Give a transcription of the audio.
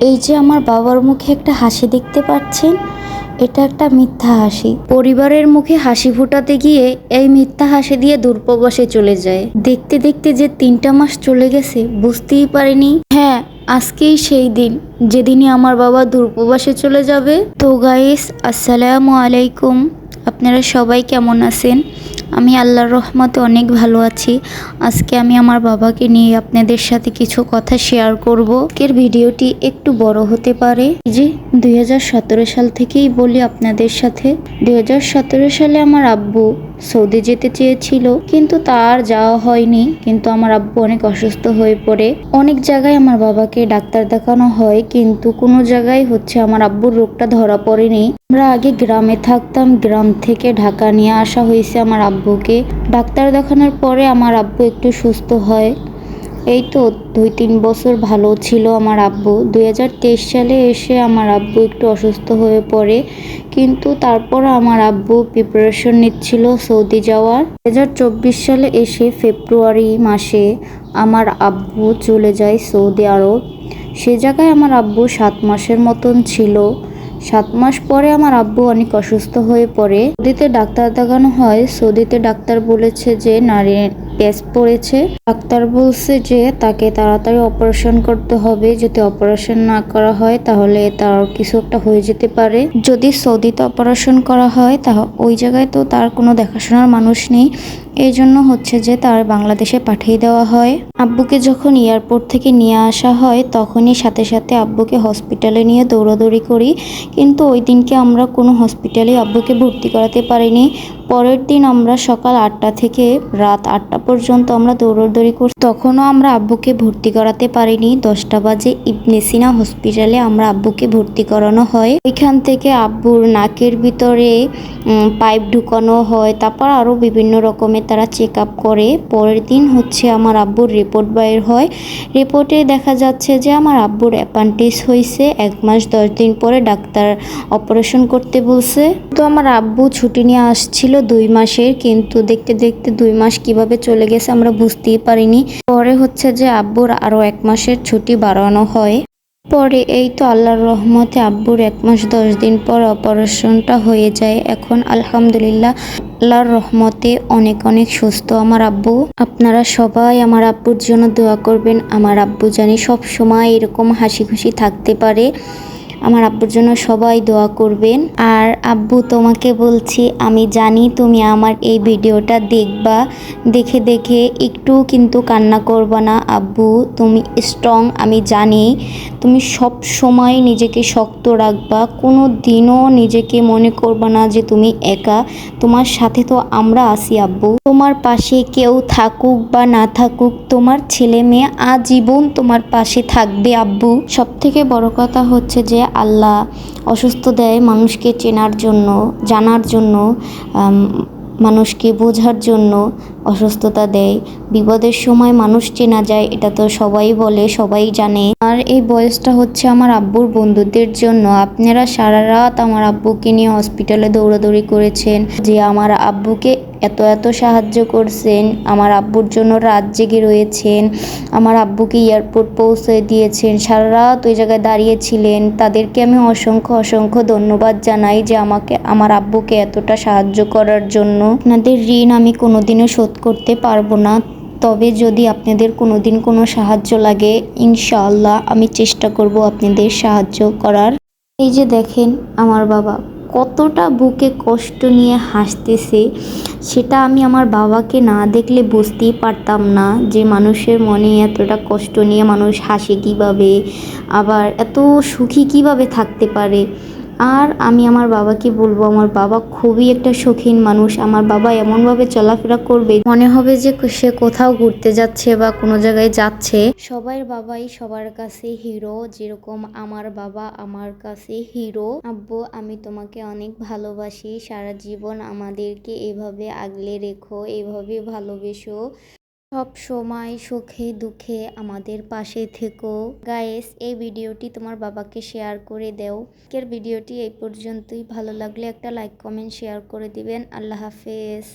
এই যে আমার বাবার মুখে একটা হাসি দেখতে পাচ্ছেন, এটা একটা মিথ্যা হাসি। পরিবারের মুখে হাসি ফোটাতে গিয়ে এই মিথ্যা হাসি দিয়ে দূরপ্রবাসে চলে যায়। দেখতে দেখতে যে তিনটা মাস চলে গেছে, বুঝতেই পারিনি। হ্যাঁ আজকেই সেই দিন, যেদিনই আমার বাবা দূরপ্রবাসে চলে যাবে। তো গাইস আসসালামু আলাইকুম। আপনারা সবাই কেমন আছেন? আমি আল্লাহর রহমতে অনেক ভালো আছি। আজকে আমি আমার বাবাকে নিয়ে আপনাদের সাথে কিছু কথা শেয়ার করব। এর ভিডিওটি একটু বড় হতে পারে। যে দু হাজার সতেরো সাল থেকেই বলি আপনাদের সাথে। দু হাজার সতেরো সালে আমার আব্বু সৌদি যেতে চেয়েছিল, কিন্তু তার যাওয়া হয়নি। কিন্তু আমার আব্বু অনেক অসুস্থ হয়ে পড়ে। অনেক জায়গায় আমার বাবাকে ডাক্তার দেখানো হয়, কিন্তু কোনো জায়গায় হচ্ছে আমার আব্বুর রোগটা ধরা পড়েনি। আমরা আগে গ্রামে থাকতাম, গ্রাম থেকে ঢাকা নিয়ে আসা হয়েছে আমার আব্বুকে। ডাক্তার দেখানোর পরে আমার আব্বু একটু সুস্থ হয়। এই তো দুই তিন বছর ভালো ছিল আমার আব্বু। দু হাজার তেইশ সালে এসে আমার আব্বু একটু অসুস্থ হয়ে পড়ে, কিন্তু তারপর আমার আব্বু প্রিপারেশন নিচ্ছিল সৌদি যাওয়ার। দু হাজার চব্বিশ সালে এসে ফেব্রুয়ারি মাসে আমার আব্বু চলে যায় সৌদি আরব। সে জায়গায় আমার আব্বু সাত মাসের মতন ছিল। সাত মাস পরে আমার আব্বু অনেক অসুস্থ হয়ে পড়ে। সৌদিতে ডাক্তার দেখানো হয়। সৌদিতে ডাক্তার বলেছে যে নারীর টেস্ট পড়েছে। ডাক্তার বলছে যে, তাকে তাড়াতাড়ি অপারেশন করতে হবে। যদি অপারেশন না করা হয়, তাহলে তার কিছু একটা হয়ে যেতে পারে। যদি সৌদিতে অপারেশন করা হয় তা ওই জায়গায় তো তার কোনো দেখাশোনার মানুষ নেই। এই জন্য হচ্ছে যে, তার বাংলাদেশে পাঠিয়ে দেওয়া হয়। আব্বুকে যখন এয়ারপোর্ট থেকে নিয়ে আসা হয়, তখনই সাথে সাথে আব্বুকে হসপিটালে নিয়ে দৌড়াদৌড়ি করি। কিন্তু ওই দিনকে আমরা কোনো হসপিটালে আব্বুকে ভর্তি করাতে পারিনি। পরের দিন আমরা সকাল আটটা থেকে রাত আটটা পর্যন্ত আমরা দৌড়াদৌড়ি করি তখনও আমরা আব্বুকে ভর্তি করাতে পারিনি। দশটা বাজে ইবনে সিনা হসপিটালে আমরা আব্বুকে ভর্তি করানো হয়। এখান থেকে আব্বুর নাকের ভিতরে পাইপ ঢুকানো হয়। তারপর আরও বিভিন্ন রকমের তারা চেক আপ করে। পরের দিন হচ্ছে আমার আব্বুর রিপোর্ট বাইর হয়। রিপোর্টে দেখা যাচ্ছে যে আমার আব্বুর অ্যাপান্টিস হয়েছে। এক মাস দশ দিন পরে ডাক্তার অপারেশন করতে বলছে। তো আমার আব্বু ছুটি নিয়ে আসছিল দুই মাসের, কিন্তু দেখতে দেখতে দুই মাস কীভাবে চলে গেছে আমরা বুঝতেই পারিনি। পরে হচ্ছে যে আব্বুর আরও এক মাসের ছুটি বাড়ানো হয়। পরে এই তো আল্লাহর রহমতে আব্বুর এক মাস দশ দিন পর অপারেশনটা হয়ে যায়। এখন আলহামদুলিল্লাহ আল্লাহর রহমতে অনেক অনেক সুস্থ আমার আব্বু। আপনারা সবাই আমার আব্বুর জন্য দোয়া করবেন। আমার আব্বু জানি সব সময় এরকম হাসি খুশি থাকতে পারে। আমার আব্বুর জন্য সবাই দোয়া করবেন। আর আব্বু, তোমাকে বলছি, আমি জানি তুমি আমার এই ভিডিওটা দেখবা। দেখে দেখে একটু কিন্তু কান্না করবা না। আব্বু, তুমি স্ট্রং আমি জানি। তুমি সব সময় নিজেকে শক্ত রাখবা। কোনো দিনও নিজেকে মনে করবা না যে তুমি একা। তোমার সাথে তো আমরা আছি, আব্বু। তোমার পাশে কেউ থাকুক বা না থাকুক, তোমার ছেলে মেয়ে আজীবন তোমার পাশে থাকবে, আব্বু। সব থেকে বড় কথা হচ্ছে যে আল্লাহ অসুস্থ দেয় মানুষকে চেনার জন্য, জানার জন্য মানুষকে বোঝার জন্য অসুস্থতা দেয়। বিপদের সময় মানুষ চেনা যায়, এটা তো সবাই বলে, সবাই জানে। আর এই বয়সটা হচ্ছে আমার আব্বুর বন্ধুদের জন্য। আপনারা সারা রাত আমার আব্বুকে নিয়ে হসপিটালে দৌড়াদৌড়ি করেছেন, যে আমার আব্বুকে এত এত সাহায্য করছেন, আমার আব্বুর জন্য রাত জেগে রয়েছেন, আমার আব্বুকে এয়ারপোর্ট পৌঁছে দিয়েছেন। সারা রাত ওই জায়গায় দাঁড়িয়েছিলেন তাদেরকে আমি অসংখ্য অসংখ্য ধন্যবাদ জানাই যে আমাকে, আমার আব্বুকে এতটা সাহায্য করার জন্য। আপনাদের ঋণ আমি কোনোদিনও শোধ করতে পারব না। তবে যদি আপনাদের কোনো দিন কোনো সাহায্য লাগে, ইনশাআল্লাহ আমি চেষ্টা করব আপনাদের সাহায্য করার। এই যে দেখেন আমার বাবা, কতটা বুকে কষ্ট নিয়ে হাসতেছে, সেটা আমি আমার বাবাকে না দেখলে বুঝতেই পারতাম না যে মানুষের মনে এতটা কষ্ট নিয়ে মানুষ হাসে কীভাবে, আবার এত সুখী কীভাবে থাকতে পারে। আর আমি আমার বাবাকে বলব, আমার বাবা খুবই একটা শৌখিন মানুষ, আমার বাবা এমনভাবে চলাফেরা করবে, মনে হবে যে সে কোথাও ঘুরতে যাচ্ছে বা কোনো জায়গায় যাচ্ছে। সবার বাবাই সবার কাছে হিরো, যেরকম আমার বাবা আমার কাছে হিরো। আব্বু, আমি তোমাকে অনেক ভালোবাসি, সারা জীবন আমাদেরকে এভাবে আগলে রেখো, এভাবে ভালোবেসো। সব সময় সুখে দুঃখে আমাদের পাশে থেকো। গায়েস এই ভিডিওটি তোমার বাবাকে শেয়ার করে দেও। আজকের ভিডিওটি এই পর্যন্তই। ভালো লাগলে একটা লাইক কমেন্ট শেয়ার করে দিবেন। আল্লাহ হাফেজ।